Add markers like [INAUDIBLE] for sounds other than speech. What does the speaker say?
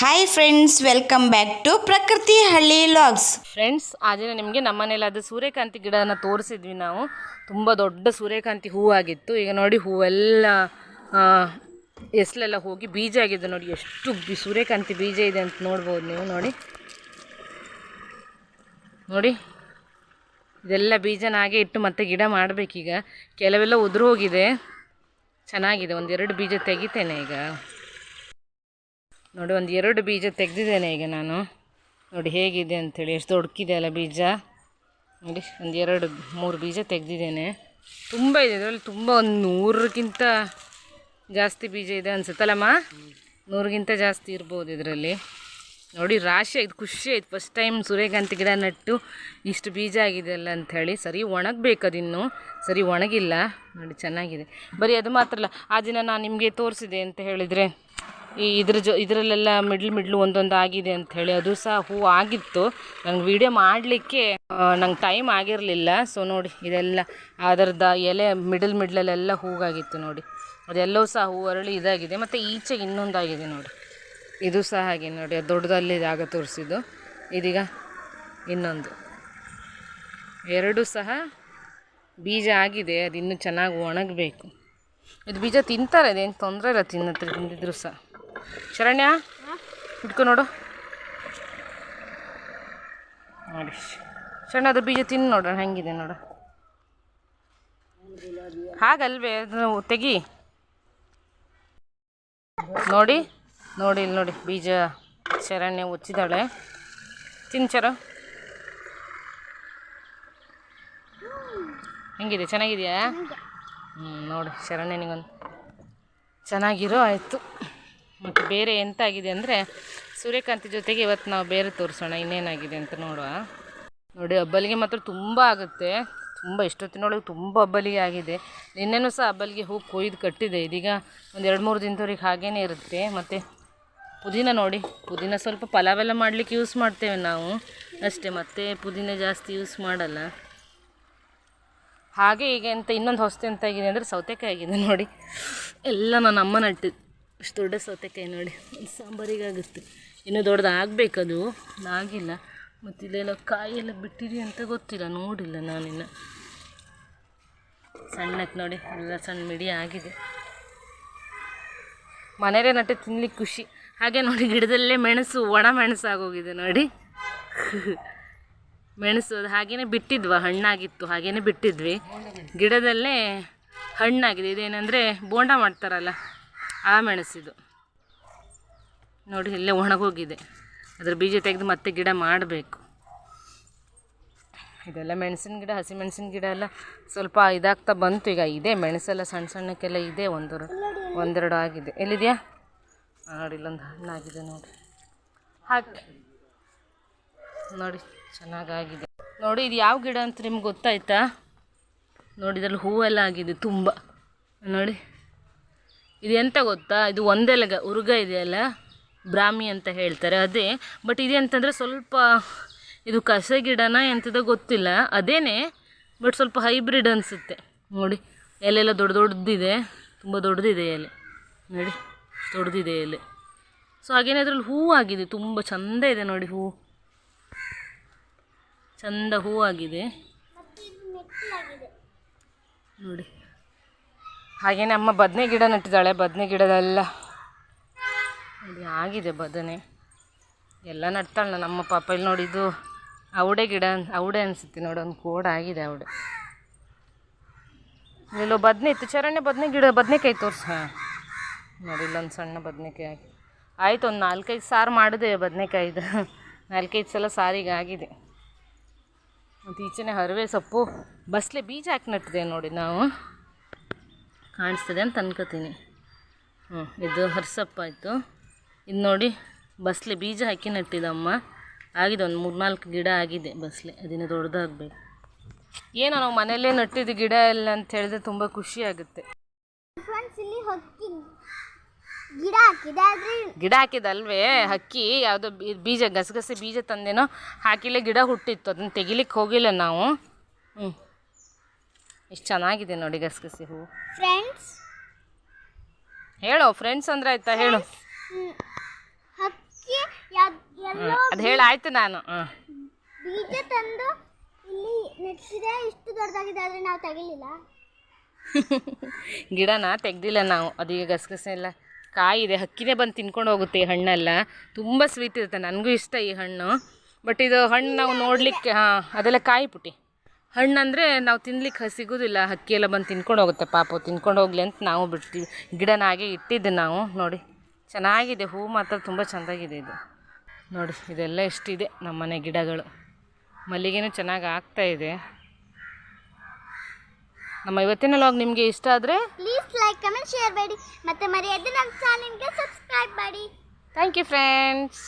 Hi friends welcome back to Prakruthi Halli logs friends ಆ ದಿನ ನಿಮಗೆ ಅದು ಸೂರ್ಯಕಾಂತಿ ಗಿಡನ ತೋರಿಸಿದ್ವಿ ನಾವು. ತುಂಬ ದೊಡ್ಡ ಸೂರ್ಯಕಾಂತಿ ಹೂವಾಗಿತ್ತು ಈಗ ನೋಡಿ ಹೂವೆಲ್ಲ ಎಸ್ಲೆಲ್ಲ ಹೋಗಿ ಬೀಜ ಆಗಿದೆ ನೋಡಿ. ಎಷ್ಟು ಸೂರ್ಯಕಾಂತಿ ಬೀಜ ಇದೆ ಅಂತ ನೋಡ್ಬೋದು ನೀವು ನೋಡಿ. ನೋಡಿ, ಇದೆಲ್ಲ ಬೀಜನ ಹಾಗೆ ಇಟ್ಟು ಮತ್ತೆ ಗಿಡ ಮಾಡಬೇಕೀಗ. ಕೆಲವೆಲ್ಲ ಉದುರು ಹೋಗಿದೆ. ಚೆನ್ನಾಗಿದೆ. ಒಂದೆರಡು ಬೀಜ ತೆಗಿತೇನೆ ಈಗ. ನೋಡಿ, ಒಂದು ಎರಡು ಬೀಜ ತೆಗೆದಿದ್ದೇನೆ ಈಗ ನಾನು. ನೋಡಿ, ಹೇಗಿದೆ ಅಂಥೇಳಿ ಎಷ್ಟು ದೊಡ್ಡಕಿದೆ ಅಲ್ಲ ಬೀಜ. ನೋಡಿ, ಒಂದು ಎರಡು, ಮೂರು ಬೀಜ ತೆಗೆದಿದ್ದೇನೆ. ತುಂಬ ಇದೆ, ಇದರಲ್ಲಿ ತುಂಬ ಒಂದು ನೂರಕ್ಕಿಂತ ಜಾಸ್ತಿ ಬೀಜ ಇದೆ ಅನ್ಸುತ್ತಲ್ಲಮ್ಮ? ನೂರಿಗಿಂತ ಜಾಸ್ತಿ ಇರ್ಬೋದು ಇದರಲ್ಲಿ. ನೋಡಿ, ರಾಶಿ ಆಯ್ತು, ಖುಷಿ ಆಯ್ತು. ಫಸ್ಟ್ ಟೈಮ್ ಸೂರ್ಯಕಾಂತಿ ಗಿಡ ನಟ್ಟು ಇಷ್ಟು ಬೀಜ ಆಗಿದೆ ಅಲ್ಲ ಅಂಥೇಳಿ ಸರಿ ಒಣಗಬೇಕು ಅದಿನ್ನು. ಸರಿ ಒಣಗಿಲ್ಲ. ನೋಡಿ, ಚೆನ್ನಾಗಿದೆ. ಬರೀ ಅದು ಮಾತ್ರ ಅಲ್ಲ, ಆ ದಿನ ನಾನು ನಿಮಗೆ ತೋರಿಸಿದೆ ಅಂತ ಹೇಳಿದರೆ. ಈ ಇದ್ರ ಜೊ, ಇದರಲ್ಲೆಲ್ಲ ಮಿಡ್ಲ್ ಮಿಡ್ಲು ಒಂದೊಂದು ಆಗಿದೆ ಅಂತ ಹೇಳಿ ಅದು ಸಹ ಹೂ ಆಗಿತ್ತು. ನಂಗೆ ವಿಡಿಯೋ ಮಾಡಲಿಕ್ಕೆ ನಂಗೆ ಟೈಮ್ ಆಗಿರಲಿಲ್ಲ. ಸೊ ನೋಡಿ, ಇದೆಲ್ಲ, ಅದರದ ಎಲೆ ಮಿಡಲ್ ಮಿಡ್ಲಲ್ಲೆಲ್ಲ ಹೂಗಾಗಿತ್ತು ನೋಡಿ. ಅದೆಲ್ಲವೂ ಸಹ ಹೂ ಅರಳಿ ಇದಾಗಿದೆ. ಮತ್ತು ಈಚೆಗೆ ಇನ್ನೊಂದಾಗಿದೆ ನೋಡಿ. ಇದು ಸಹ ಹಾಗೆ ನೋಡಿ, ಅದು ದೊಡ್ಡದಲ್ಲಿ ಇದಾಗ ತೋರಿಸಿದ್ದು. ಇದೀಗ ಇನ್ನೊಂದು. ಎರಡು ಸಹ ಬೀಜ ಆಗಿದೆ, ಅದು ಇನ್ನೂ ಚೆನ್ನಾಗಿ ಒಣಗಬೇಕು. ಇದು ಬೀಜ ತಿಂತಾರೆ, ಅದೇನು ತೊಂದರೆ ಇಲ್ಲ ತಿನ್ನತ್ರ, ತಿಂದಿದ್ರು ಸಹ. ಶರಣ್ಯ ಹಿಡ್ಕೊ ನೋಡು. ನೋಡಿ ಶರಣ್ಯ ಅದು ಬೀಜ ತಿನ್ನು ನೋಡೋಣ ಹೆಂಗಿದೆ ನೋಡು. ಹಾಗಲ್ವೇ ಅದು ತೆಗಿ. ನೋಡಿ ನೋಡಿ ಇಲ್ಲಿ ನೋಡಿ ಬೀಜ ಶರಣ್ಯ ಉಚ್ಚಿದಾಳೆ ತಿನ್ಚರ ಹೆಂಗಿದೆ ಚೆನ್ನಾಗಿದೆಯಾ? ಹ್ಞೂ ನೋಡಿ ಶರಣ್ಯನಿಗೊಂದು ಚೆನ್ನಾಗಿರೋ ಆಯಿತು. ಮತ್ತು ಬೇರೆ ಎಂತಾಗಿದೆ ಅಂದರೆ ಸೂರ್ಯಕಾಂತಿ ಜೊತೆಗೆ ಇವತ್ತು ನಾವು ಬೇರೆ ತೋರಿಸೋಣ, ಇನ್ನೇನಾಗಿದೆ ಅಂತ ನೋಡುವ. ನೋಡಿ, ಹಬ್ಬಲಿಗೆ ಮಾತ್ರ ತುಂಬ ಆಗುತ್ತೆ. ತುಂಬ, ಇಷ್ಟೊತ್ತಿನೊಳಗೆ ತುಂಬ ಹಬ್ಬಲಿಗೆ ಆಗಿದೆ. ನಿನ್ನೆನೂ ಸಹ ಹಬ್ಬಲಿಗೆ ಹೂ ಕೊಯ್ದು ಕಟ್ಟಿದೆ. ಇದೀಗ ಒಂದು ಎರಡು ಮೂರು ದಿನದವ್ರಿಗೆ ಹಾಗೇ ಇರುತ್ತೆ. ಮತ್ತು ಪುದೀನ ನೋಡಿ, ಪುದೀನ ಸ್ವಲ್ಪ ಪಲಾವೆಲ್ಲ ಮಾಡಲಿಕ್ಕೆ ಯೂಸ್ ಮಾಡ್ತೇವೆ ನಾವು. ಅಷ್ಟೇ, ಮತ್ತೆ ಪುದೀನ ಜಾಸ್ತಿ ಯೂಸ್ ಮಾಡಲ್ಲ. ಹಾಗೆ ಈಗ ಎಂತ ಇನ್ನೊಂದು ಹೊಸ್ತು ಎಂತ ಆಗಿದೆ ಅಂದರೆ ಸೌತೆಕಾಯಿ ಆಗಿದೆ ನೋಡಿ. ಎಲ್ಲ ನನ್ನ ಅಮ್ಮ ನಟ್ಟು ಇಷ್ಟು ದೊಡ್ಡ ಸೌತೆಕಾಯಿ ನೋಡಿ ಸಾಂಬಾರಿಗಾಗುತ್ತೆ. ಇನ್ನೂ ದೊಡ್ಡದು ಆಗಬೇಕದು ಆಗಿಲ್ಲ. ಮತ್ತು ಇಲ್ಲೆಲ್ಲ ಕಾಯಿ ಎಲ್ಲ ಬಿಟ್ಟಿದೆ ಅಂತ ಗೊತ್ತಿಲ್ಲ, ನೋಡಿಲ್ಲ ನಾನಿನ್ನು. ಸಣ್ಣಕ್ಕೆ ನೋಡಿ, ಎಲ್ಲ ಸಣ್ಣ ಮಿಡಿ ಆಗಿದೆ. ಮನೆಯಲ್ಲೇ ನಟ್ಟೆ ತಿನ್ಲಿಕ್ಕೆ ಖುಷಿ. ಹಾಗೆ ನೋಡಿ, ಗಿಡದಲ್ಲೇ ಮೆಣಸು, ಒಣ ಮೆಣಸು ಆಗೋಗಿದೆ ನೋಡಿ. ಮೆಣಸು ಅದು ಹಾಗೇ ಬಿಟ್ಟಿದ್ವ, ಹಣ್ಣಾಗಿತ್ತು ಹಾಗೇ ಬಿಟ್ಟಿದ್ವಿ. ಗಿಡದಲ್ಲೇ ಹಣ್ಣಾಗಿದೆ. ಇದೇನೆಂದರೆ ಬೋಂಡ ಮಾಡ್ತಾರಲ್ಲ ಆ ಮೆಣಸಿದು. ನೋಡಿ ಇಲ್ಲೇ ಒಣಗೋಗಿದೆ. ಅದ್ರ ಬೀಜ ತೆಗೆದು ಮತ್ತೆ ಗಿಡ ಮಾಡಬೇಕು. ಇದೆಲ್ಲ ಮೆಣಸಿನ ಗಿಡ, ಹಸಿ ಮೆಣಸಿನ ಗಿಡ ಎಲ್ಲ ಸ್ವಲ್ಪ ಇದಾಗ್ತಾ ಬಂತು. ಈಗ ಇದೆ, ಮೆಣಸೆಲ್ಲ ಸಣ್ಣ ಸಣ್ಣಕ್ಕೆಲ್ಲ ಇದೆ. ಒಂದರ, ಒಂದೆರಡು ಆಗಿದೆ. ಎಲ್ಲಿದೆಯಾ? ನೋಡಿ, ಇಲ್ಲೊಂದು ಹಣ್ಣಾಗಿದೆ ನೋಡಿ ಹಾಕಿ. ನೋಡಿ, ಚೆನ್ನಾಗಾಗಿದೆ. ನೋಡಿ, ಇದು ಯಾವ ಗಿಡ ಅಂತ ನಿಮ್ಗೆ ಗೊತ್ತಾಯ್ತಾ? ನೋಡಿ, ಇದರಲ್ಲಿ ಹೂವೆಲ್ಲ ಆಗಿದೆ ತುಂಬ. ನೋಡಿ. ಇದು ಎಂತ ಗೊತ್ತಾ? ಇದು ಒಂದೆಲಗ ಉರುಗ ಇದೆಯಲ್ಲ? ಬ್ರಾಹ್ಮಿ ಅಂತ ಹೇಳ್ತಾರೆ ಅದೇ. ಬಟ್ ಇದು ಅಂತಂದರೆ ಸ್ವಲ್ಪ ಇದು ಕಸ ಗಿಡನ ಎಂಥದೋ ಗೊತ್ತಿಲ್ಲ. ಅದೇನೇ ಬಟ್ ಸ್ವಲ್ಪ ಹೈಬ್ರಿಡ್ ಅನಿಸುತ್ತೆ. ನೋಡಿ ಎಲೆಲ್ಲ ದೊಡ್ಡ ದೊಡ್ಡದಿದೆ. ತುಂಬ ದೊಡ್ಡದಿದೆ ಎಲೆ. ನೋಡಿ ದೊಡ್ಡದಿದೆ ಎಲೆ. ಸೊ ಹಾಗೇನೆ ಅದರಲ್ಲಿ ಹೂವು ಆಗಿದೆ. ತುಂಬ ಚಂದ ಇದೆ ನೋಡಿ ಹೂವು ಚಂದ ಹೂವಾಗಿದೆ ನೋಡಿ. ಹಾಗೇನೆ ಅಮ್ಮ ಬದನೆ ಗಿಡ ನೆಟ್ಟಿದ್ದಾಳೆ, ಬದನೆ ಗಿಡದೆಲ್ಲ ಇಲ್ಲಿ ಆಗಿದೆ ಬದನೆ. ಎಲ್ಲ ನಡ್ತಾಳೆ ನಮ್ಮ ಪಾಪ ಇಲ್ಲಿ ನೋಡಿ ಇದು ಅವಡೆ ಗಿಡ ಅವಡೆ ಅನಿಸುತ್ತೆ ನೋಡಿ, ಒಂದು ಕೋಡ ಆಗಿದೆ ಅವಡೆ. ಇಲ್ಲೋ ಬದನೆ ಇತ್ತು, ಚರಣ್ಯ ಬದನೆ ಗಿಡ ಬದನೆಕಾಯಿ ತೋರಿಸಿ. ಹಾಂ. ನೋಡಿ ಇಲ್ಲೊಂದು ಸಣ್ಣ ಬದನೆಕಾಯಿ ಆಗಿ. ಆಯಿತು, ಒಂದು ನಾಲ್ಕೈದು ಸಾರು ಮಾಡಿದೆ ಬದನೆಕಾಯಿದು ನಾಲ್ಕೈದು ಸಲ ಸಾರಿಗೆ ಆಗಿದೆ. ಮತ್ತು ಈಚೆನೆ ಹರವೆ ಸೊಪ್ಪು, ಬಸ್ಲೆ ಬೀಜ ಹಾಕಿ ನಟ್ಟಿದೆ ನೋಡಿ ನಾವು. ಕಾಣಿಸ್ತದೆ ಅಂತ ಅನ್ಕೋತೀನಿ. ಹ್ಞೂ ಇದು ಹರ್ಸಪ್ಪ ಆಯಿತು. ಇದು ನೋಡಿ ಬಸ್ಲೆ ಬೀಜ ಹಾಕಿ ನೆಟ್ಟಿದಮ್ಮ. ಆಗಿದೆ ಒಂದು ಮೂರ್ನಾಲ್ಕು ಗಿಡ ಆಗಿದೆ ಬಸ್ಲೆ. ಅದನ್ನು ದೊಡ್ಡದಾಗಬೇಕು ಏನೋ ನಾವು ಮನೆಯಲ್ಲೇ ನೆಟ್ಟಿದ್ದು ಗಿಡ ಎಲ್ಲ ಅಂತ ಹೇಳಿದ್ರೆ ತುಂಬ ಖುಷಿ ಆಗುತ್ತೆ. ಗಿಡ ಹಾಕಿದೆ ಗಿಡ ಹಾಕಿದಲ್ವೇ? ಹಕ್ಕಿ ಯಾವುದೋ ಬೀಜ ಗಸಗಸೆ ಬೀಜ ತಂದೇನೋ ಹಾಕಿಲ್ಲೇ ಗಿಡ ಹುಟ್ಟಿತ್ತು. ಅದನ್ನು ತೆಗಿಲಿಕ್ಕೆ ಹೋಗಿಲ್ಲ ನಾವು. ಹ್ಞೂ ಎಷ್ಟು ಚೆನ್ನಾಗಿದೆ ನೋಡಿ ಗಸಗಸೆ ಹೂ ಫ್ರೆಂಡ್ಸ್ ಹೇಳೋ ಫ್ರೆಂಡ್ಸ್ ಅಂದ್ರೆ ಆಯ್ತಾ ಹೇಳು. ಹಕ್ಕಿ ಅದು ಹೇಳಾಯ್ತು ನಾನು. ಬೀಜ ತಂದು ಇಲ್ಲಿ ನೆಟ್ಟಿದೆ ಇಷ್ಟು ದೊಡ್ಡದಾಗಿದೆ ಆದರೆ ನಾವು ತೆಗಿಲಿಲ್ಲ. [LAUGHS] ಗಿಡನ ತೆಗ್ದಿಲ್ಲ ನಾವು. ಅದೀಗ ಗಸಗಸೆ ಎಲ್ಲ ಕಾಯಿದೆ. ಹಕ್ಕಿನೇ ಬಂದು ತಿನ್ಕೊಂಡು ಹೋಗುತ್ತೆ ಈ ಹಣ್ಣೆಲ್ಲ. ತುಂಬ ಸ್ವೀಟ್ ಇರುತ್ತೆ. ನನಗೂ ಇಷ್ಟ ಈ ಹಣ್ಣು. ಬಟ್ ಇದು ಹಣ್ಣು ನಾವು ನೋಡಲಿಕ್ಕೆ ಹಾಂ ಅದೆಲ್ಲ ಕಾಯಿ ಪುಟಿ ಹಣ್ಣು ಅಂದರೆ ನಾವು ತಿನ್ಲಿಕ್ಕೆ ಸಿಗೋದಿಲ್ಲ ಹಕ್ಕಿ ಎಲ್ಲ ಬಂದು ತಿನ್ಕೊಂಡು ಹೋಗುತ್ತೆ ಪಾಪು. ತಿನ್ಕೊಂಡು ಹೋಗ್ಲಿ ಅಂತ ನಾವು ಬಿಡ್ತೀವಿ. ಗಿಡನ ಹಾಗೆ ಇಟ್ಟಿದ್ದೆ ನಾವು. ನೋಡಿ ಚೆನ್ನಾಗಿದೆ. ಹೂ ಮಾತ್ರ ತುಂಬ ಚೆಂದಾಗಿದೆ ಇದು. ನೋಡಿ ಇದೆಲ್ಲ ಎಷ್ಟಿದೆ ನಮ್ಮನೆ ಗಿಡಗಳು. ಮಲ್ಲಿಗೆನೂ ಚೆನ್ನಾಗಿ ಆಗ್ತಾ ಇದೆ. ನಮ್ಮ ಇವತ್ತಿನ ಲಾಗ್ ನಿಮಗೆ ಇಷ್ಟ ಆದರೆ ಪ್ಲೀಸ್ ಲೈಕ್ ಕಮೆಂಟ್ ಶೇರ್ ಮಾಡಿ ಮತ್ತೆ ಮರೆಯದೆ ನಮ್ಮ ಚಾನೆಲ್ಗೆ ಸಬ್ಸ್ಕ್ರೈಬ್ ಮಾಡಿ. Thank you friends